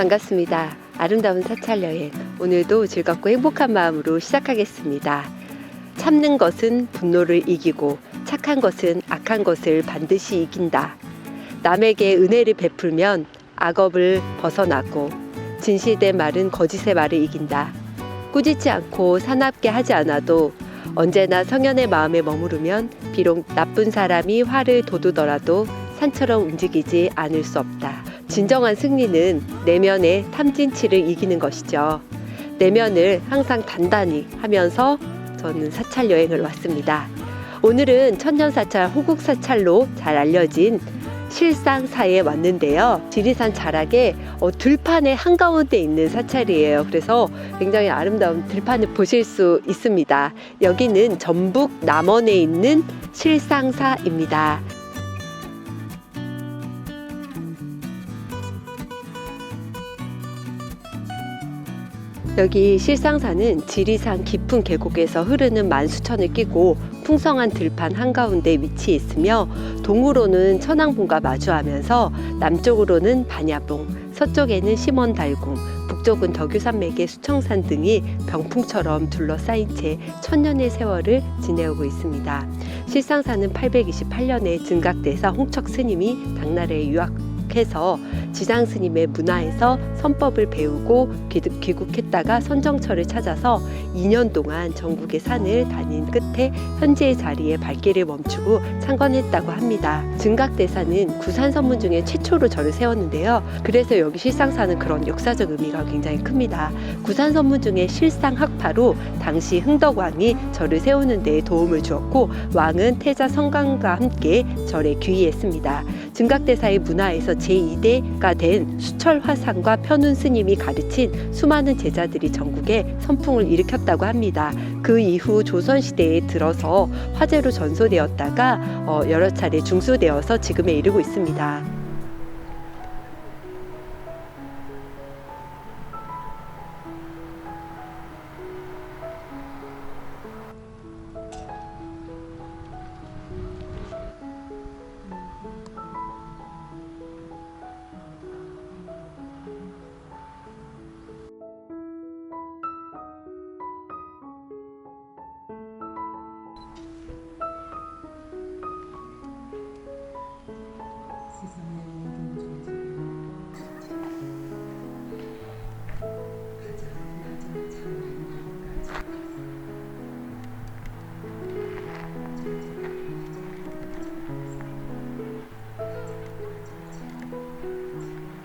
반갑습니다. 아름다운 사찰 여행. 오늘도 즐겁고 행복한 마음으로 시작하겠습니다. 참는 것은 분노를 이기고 착한 것은 악한 것을 반드시 이긴다. 남에게 은혜를 베풀면 악업을 벗어나고 진실된 말은 거짓의 말을 이긴다. 꾸짖지 않고 사납게 하지 않아도 언제나 성현의 마음에 머무르면 비록 나쁜 사람이 화를 돋우더라도 산처럼 움직이지 않을 수 없다. 진정한 승리는 내면의 탐진치를 이기는 것이죠. 내면을 항상 단단히 하면서 저는 사찰 여행을 왔습니다. 오늘은 천년사찰, 호국사찰로 잘 알려진 실상사에 왔는데요. 지리산 자락에 어, 들판의 한가운데 있는 사찰이에요. 그래서 굉장히 아름다운 들판을 보실 수 있습니다. 여기는 전북 남원에 있는 실상사입니다. 여기 실상사는 지리산 깊은 계곡에서 흐르는 만수천을 끼고 풍성한 들판 한가운데 위치해 있으며 동으로는 천왕봉과 마주하면서 남쪽으로는 반야봉, 서쪽에는 심원달궁, 북쪽은 덕유산맥의 수청산 등이 병풍처럼 둘러싸인 채 천년의 세월을 지내오고 있습니다. 실상사는 828년에 증각대사 홍척 스님이 당나라에 유학 해서 지장 스님의 문화에서 선법을 배우고 귀- 귀국했다가 선정처를 찾아서 2년 동안 전국의 산을 다닌 끝에 현재의 자리에 발길을 멈추고 창건했다고 합니다. 증각대사는 구산 선문 중에 최초로 절을 세웠는데요. 그래서 여기 실상사는 그런 역사적 의미가 굉장히 큽니다. 구산 선문 중에 실상 학파로 당시 흥덕왕이 절을 세우는 데 도움을 주었고 왕은 태자 성강과 함께 절에 귀의했습니다. 증각대사의 문화에서 제2대가 된 수철 화상과 편운 스님이 가르친 수많은 제자들이 전국에 선풍을 일으켰다고 합니다. 그 이후 조선시대에 들어서 화제로 전소되었다가 어, 여러 차례 중수되어서 지금에 이르고 있습니다.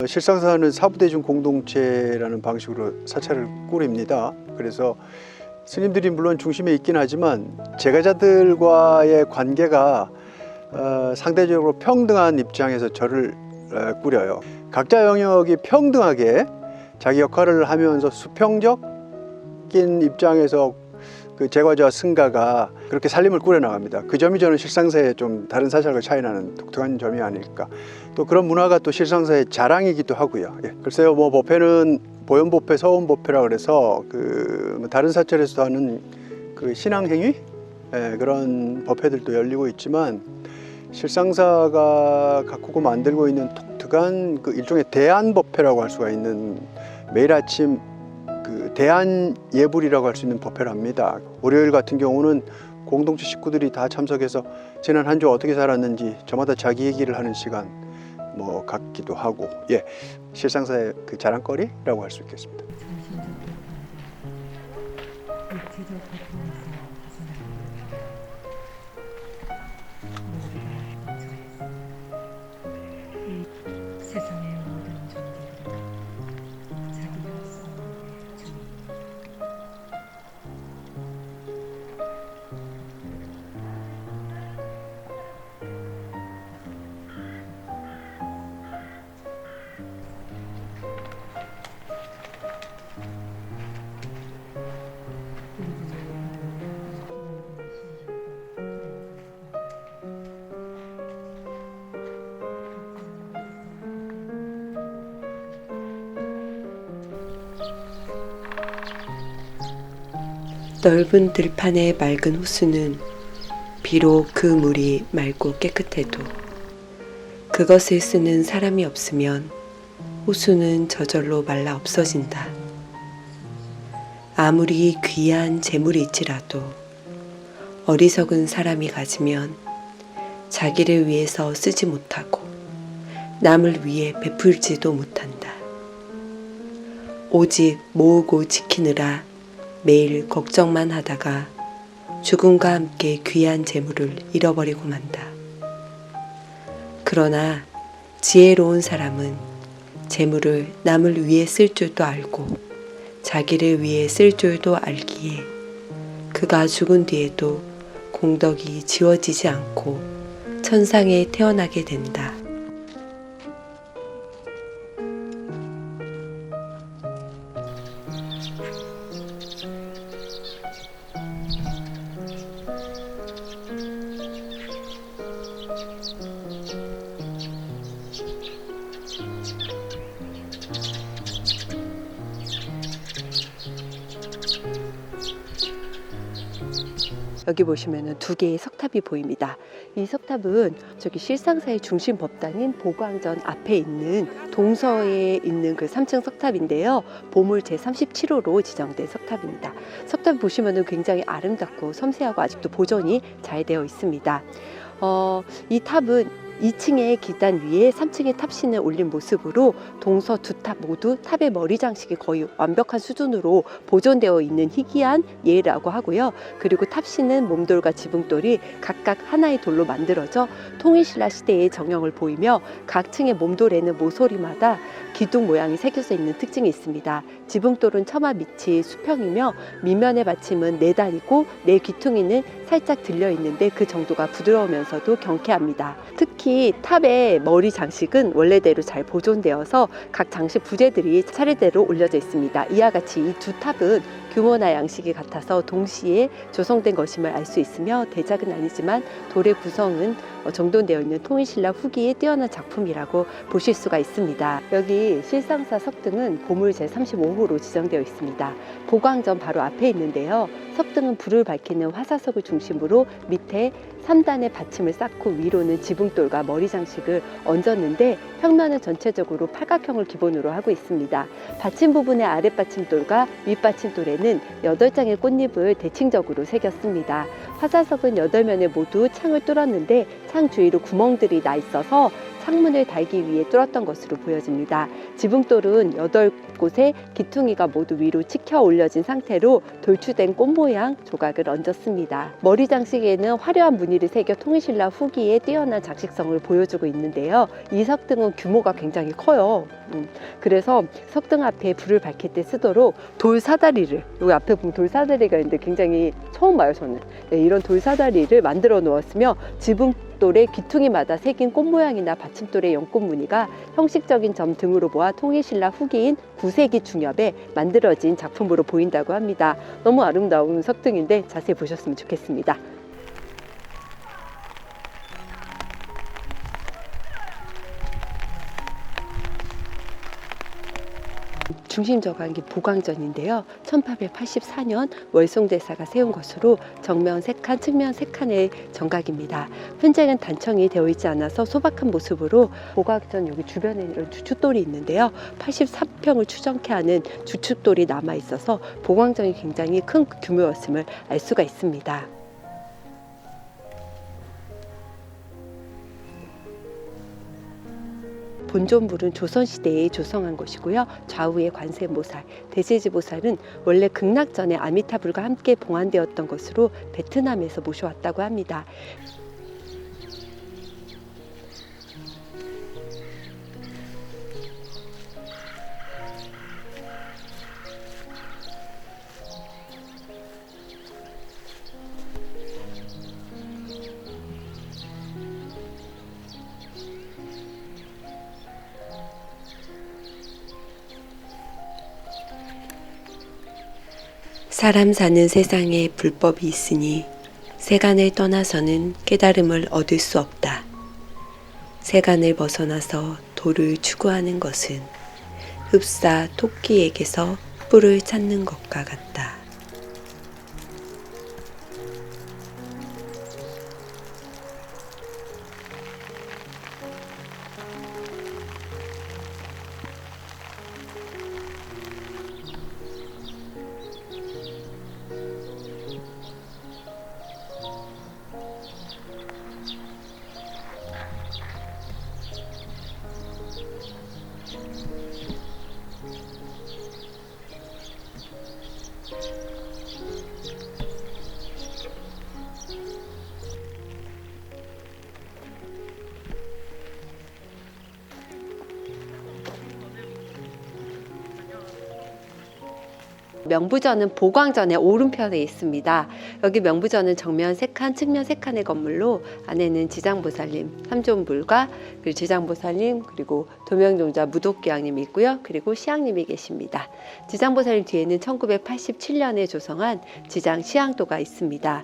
실상사는 사부대중 공동체라는 방식으로 사찰을 꾸립니다. 그래서 스님들이 물론 중심에 있긴 하지만 제가자들과의 관계가 어, 상대적으로 평등한 입장에서 절을 어, 꾸려요. 각자 영역이 평등하게 자기 역할을 하면서 수평적인 입장에서 그 제과자와 승가가 그렇게 살림을 꾸려나갑니다. 그 점이 저는 실상사의 좀 다른 사찰과 차이나는 독특한 점이 아닐까. 또 그런 문화가 또 실상사의 자랑이기도 하고요. 예. 글쎄요, 뭐 법회는 보현법회, 서원법회라 그래서 그뭐 다른 사찰에서도 하는 그 신앙행위 예, 그런 법회들도 열리고 있지만 실상사가 가꾸고 만들고 있는 독특한 그 일종의 대안 법회라고 할 수가 있는 매일 아침 그 대안 예불이라고 할 수 있는 법회를 합니다. 월요일 같은 경우는 공동체 식구들이 다 참석해서 지난 한 주 어떻게 살았는지 저마다 자기 얘기를 하는 시간 뭐 갖기도 하고 예 실상사의 그 자랑거리라고 할 수 있겠습니다. 넓은 들판의 맑은 호수는 비록 그 물이 맑고 깨끗해도 그것을 쓰는 사람이 없으면 호수는 저절로 말라 없어진다. 아무리 귀한 재물일지라도 어리석은 사람이 가지면 자기를 위해서 쓰지 못하고 남을 위해 베풀지도 못한다. 오직 모으고 지키느라 매일 걱정만 하다가 죽음과 함께 귀한 재물을 잃어버리고 만다. 그러나 지혜로운 사람은 재물을 남을 위해 쓸 줄도 알고 자기를 위해 쓸 줄도 알기에 그가 죽은 뒤에도 공덕이 지워지지 않고 천상에 태어나게 된다. 여기 보시면은 두 개의 석탑이 보입니다. 이 석탑은 저기 실상사의 중심 법당인 보광전 앞에 있는 동서에 있는 그 3층 석탑인데요. 보물 제 37호로 지정된 석탑입니다. 석탑 보시면은 굉장히 아름답고 섬세하고 아직도 보존이 잘 되어 있습니다. 어, 이 탑은 2층의 기단 위에 3층의 탑신을 올린 모습으로 동서 두 탑 모두 탑의 머리 장식이 거의 완벽한 수준으로 보존되어 있는 희귀한 예라고 하고요. 그리고 탑신은 몸돌과 지붕돌이 각각 하나의 돌로 만들어져 통일신라 시대의 정형을 보이며 각 층의 몸돌에는 모서리마다 기둥 모양이 새겨져 있는 특징이 있습니다. 지붕돌은 처마 밑이 수평이며 밑면의 받침은 네 다리고 네 귀퉁이는 살짝 들려 있는데 그 정도가 부드러우면서도 경쾌합니다. 특히 탑의 머리 장식은 원래대로 잘 보존되어서 각 장식 부재들이 차례대로 올려져 있습니다. 이와 같이 이 두 탑은 규모나 양식이 같아서 동시에 조성된 것임을 알 수 있으며 대작은 아니지만 돌의 구성은 어, 정돈되어 있는 통일신라 후기의 뛰어난 작품이라고 보실 수가 있습니다. 여기 실상사 석등은 보물 제35호로 지정되어 있습니다. 보광전 바로 앞에 있는데요. 석등은 불을 밝히는 화사석을 중심으로 밑에 3단의 받침을 쌓고 위로는 지붕돌과 머리 장식을 얹었는데 평면은 전체적으로 팔각형을 기본으로 하고 있습니다. 받침 부분의 아랫받침돌과 윗받침돌에는 8장의 꽃잎을 대칭적으로 새겼습니다. 화사석은 8면에 모두 창을 뚫었는데 창 주위로 구멍들이 나 있어서 창문을 달기 위해 뚫었던 것으로 보여집니다. 지붕돌은 8곳에 기퉁이가 모두 위로 치켜 올려진 상태로 돌추된 꽃 모양 조각을 얹었습니다. 머리 장식에는 화려한 무늬를 새겨 통일신라 후기에 뛰어난 작식성을 보여주고 있는데요. 이 석등은 규모가 굉장히 커요. 음, 그래서 석등 앞에 불을 밝힐 때 쓰도록 돌 사다리를 여기 앞에 보면 돌 사다리가 있는데 굉장히 처음 봐요 저는 네, 이런 돌 사다리를 만들어 놓았으며 지붕 돌의 귀퉁이마다 새긴 꽃 모양이나 받침돌의 연꽃 무늬가 형식적인 점 등으로 보아 통일신라 후기인 9세기 중엽에 만들어진 작품으로 보인다고 합니다. 너무 아름다운 석등인데 자세히 보셨으면 좋겠습니다. 중심 저간기 보광전인데요. 1884년 월송대사가 세운 것으로 정면 3칸, 측면 3칸의 정각입니다. 현재는 단청이 되어 있지 않아서 소박한 모습으로 보광전 여기 주변에 이런 주춧돌이 있는데요. 84평을 추정케 하는 주춧돌이 남아 있어서 보광전이 굉장히 큰 규모였음을 알 수가 있습니다. 본존불은 조선시대에 조성한 것이고요. 좌우에 관세모살, 대제지보살은 원래 극락 전에 아미타불과 함께 봉안되었던 것으로 베트남에서 모셔왔다고 합니다. 사람 사는 세상에 불법이 있으니 세간을 떠나서는 깨달음을 얻을 수 없다. 세간을 벗어나서 도를 추구하는 것은 흡사 토끼에게서 뿔을 찾는 것과 같다. 명부전은 보광전의 오른편에 있습니다. 여기 명부전은 정면 세 칸 측면 세 칸의 건물로 안에는 지장보살님, 삼존불과 그리고 지장보살님 그리고 도명종자 무독기왕님이 있고요. 그리고 시향님이 계십니다. 지장보살님 뒤에는 1987년에 조성한 지장 시향도가 있습니다.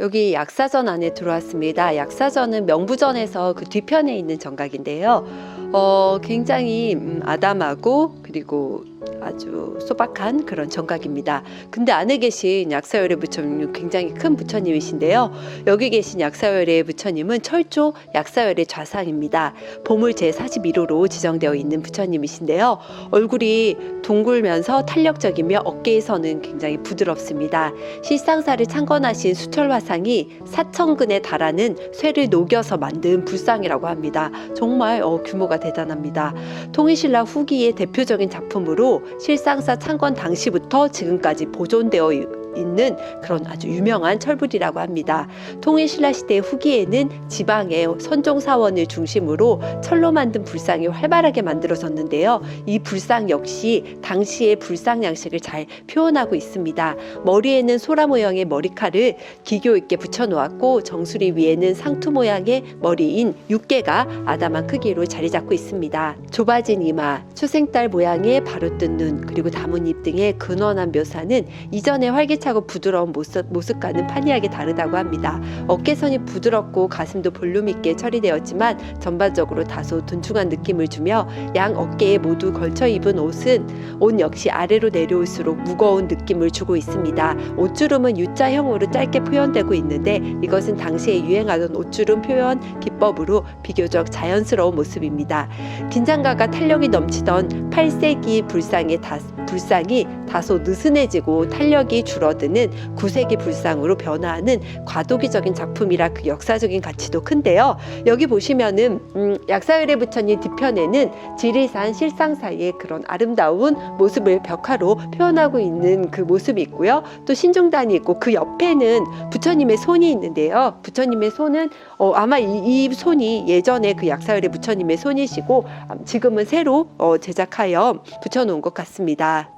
여기 약사전 안에 들어왔습니다. 약사전은 명부전에서 그 뒤편에 있는 정각인데요. 어, 굉장히 음, 아담하고 그리고 아주 소박한 그런 정각입니다. 근데 안에 계신 약사열의 부처님 굉장히 큰 부처님이신데요. 여기 계신 약사열의 부처님은 철조 약사열의 좌상입니다. 보물 제41호로 지정되어 있는 부처님이신데요. 얼굴이 둥글면서 탄력적이며 어깨에서는 굉장히 부드럽습니다. 실상사를 창건하신 수철화상이 사천근에 달하는 쇠를 녹여서 만든 불상이라고 합니다. 정말 어, 규모가 대단합니다. 통일신라 후기의 대표적 인 작품으로 실상사 창건 당시부터 지금까지 보존되어 있는 그런 아주 유명한 철불이라고 합니다. 통일신라 시대 후기에는 지방의 선종 사원을 중심으로 철로 만든 불상이 활발하게 만들어졌는데요. 이 불상 역시 당시의 불상 양식을 잘 표현하고 있습니다. 머리에는 소라 모양의 머리칼을 기교 있게 붙여 놓았고 정수리 위에는 상투 모양의 머리인 육개가 아담한 크기로 자리 잡고 있습니다. 좁아진 이마, 초생딸 모양의 바로 뜬 눈, 그리고 나뭇잎 등의 근원한 묘사는 이전의 활기 차고 부드러운 모습, 모습과는 판이하게 다르다고 합니다. 어깨선이 부드럽고 가슴도 볼륨 있게 처리되었지만 전반적으로 다소 둔충한 느낌을 주며 양 어깨에 모두 걸쳐 입은 옷은 옷 역시 아래로 내려올수록 무거운 느낌을 주고 있습니다. 옷주름은 U자형으로 짧게 표현되고 있는데 이것은 당시에 유행하던 옷주름 표현 기법으로 비교적 자연스러운 모습입니다. 긴장감과 탄력이 넘치던 8세기 불상의 다, 불상이 다소 느슨해지고 탄력이 줄어드는 9세기 불상으로 변화하는 과도기적인 작품이라 그 역사적인 가치도 큰데요. 여기 보시면은 음, 약사열의 부처님 뒤편에는 지리산 실상사의 그런 아름다운 모습을 벽화로 표현하고 있는 그 모습이 있고요. 또 신중단이 있고 그 옆에는 부처님의 손이 있는데요. 부처님의 손은 어, 아마 이, 이 손이 예전에 그 약사열의 부처님의 손이시고 아, 지금은 새로 어, 제작하여 붙여놓은 것 같습니다.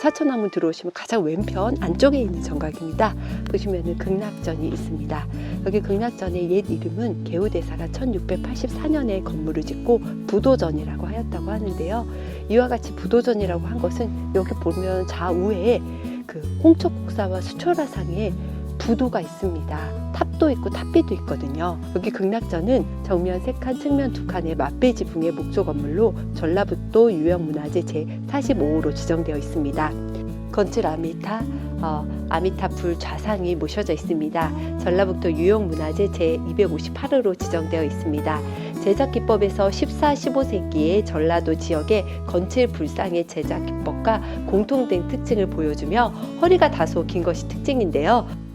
사천왕문 들어오시면 가장 왼편 안쪽에 있는 정각입니다. 보시면은 극락전이 있습니다. 여기 극락전의 옛 이름은 개우대사가 1684년에 건물을 짓고 부도전이라고 하였다고 하는데요. 이와 같이 부도전이라고 한 것은 여기 보면 좌우에 그 홍척국사와 수초라상에 부도가 있습니다. 탑도 있고 탑비도 있거든요. 여기 극락전은 정면 세 칸, 측면 두 칸의 맞배 지붕의 목조 건물로 전라북도 유형문화재 제45호로 지정되어 있습니다. 건축 아미타, 어, 아미타 불 좌상이 모셔져 있습니다. 전라북도 유형문화재 제258호로 지정되어 있습니다. 제작 기법에서 14, 15세기의 전라도 지역의 건칠 불상의 제작 기법과 공통된 특징을 보여주며 허리가 다소 긴 것이 특징인데요.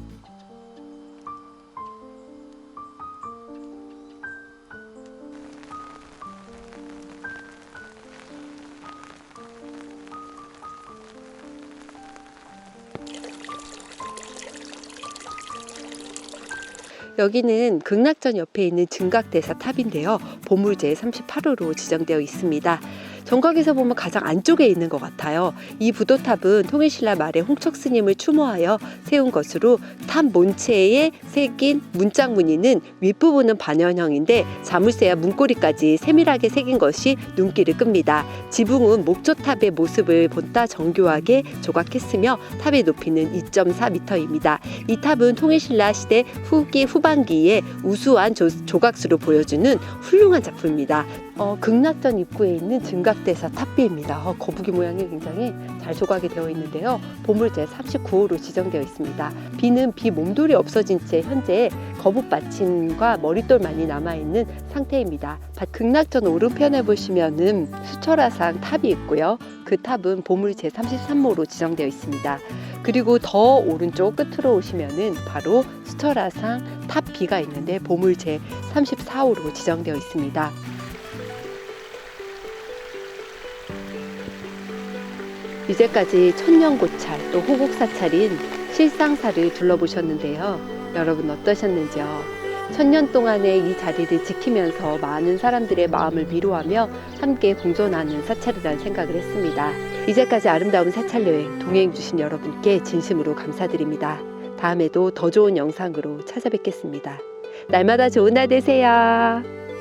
여기는 극락전 옆에 있는 증각대사 탑인데요. 보물제 38호로 지정되어 있습니다. 정각에서 보면 가장 안쪽에 있는 것 같아요. 이 부도탑은 통일신라 말에 홍척 스님을 추모하여 세운 것으로 탑 본체에 새긴 문짝 무늬는 윗부분은 반연형인데 자물쇠와 문고리까지 세밀하게 새긴 것이 눈길을 끕니다. 지붕은 목조탑의 모습을 본따 정교하게 조각했으며 탑의 높이는 2.4m입니다. 이 탑은 통일신라 시대 후기 후반기에 우수한 조, 조각수로 보여주는 훌륭한 작품입니다. 어, 극락전 입구에 있는 증각대사 탑비입니다. 어, 거북이 모양이 굉장히 잘 조각이 되어 있는데요. 보물제 39호로 지정되어 있습니다. 비는 비 몸돌이 없어진 채 현재 거북 받침과 머릿돌만이 남아있는 상태입니다. 바- 극락전 오른편에 보시면은 수철화상 탑이 있고요. 그 탑은 보물 제 33호로 지정되어 있습니다. 그리고 더 오른쪽 끝으로 오시면은 바로 수철화상 탑 B가 있는데 보물 제 34호로 지정되어 있습니다. 이제까지 천년고찰 또 호국사찰인 실상사를 둘러보셨는데요. 여러분 어떠셨는지요? 천년 동안의 이 자리를 지키면서 많은 사람들의 마음을 위로하며 함께 공존하는 사찰이라는 생각을 했습니다. 이제까지 아름다운 사찰 여행 동행 주신 여러분께 진심으로 감사드립니다. 다음에도 더 좋은 영상으로 찾아뵙겠습니다. 날마다 좋은 날 되세요.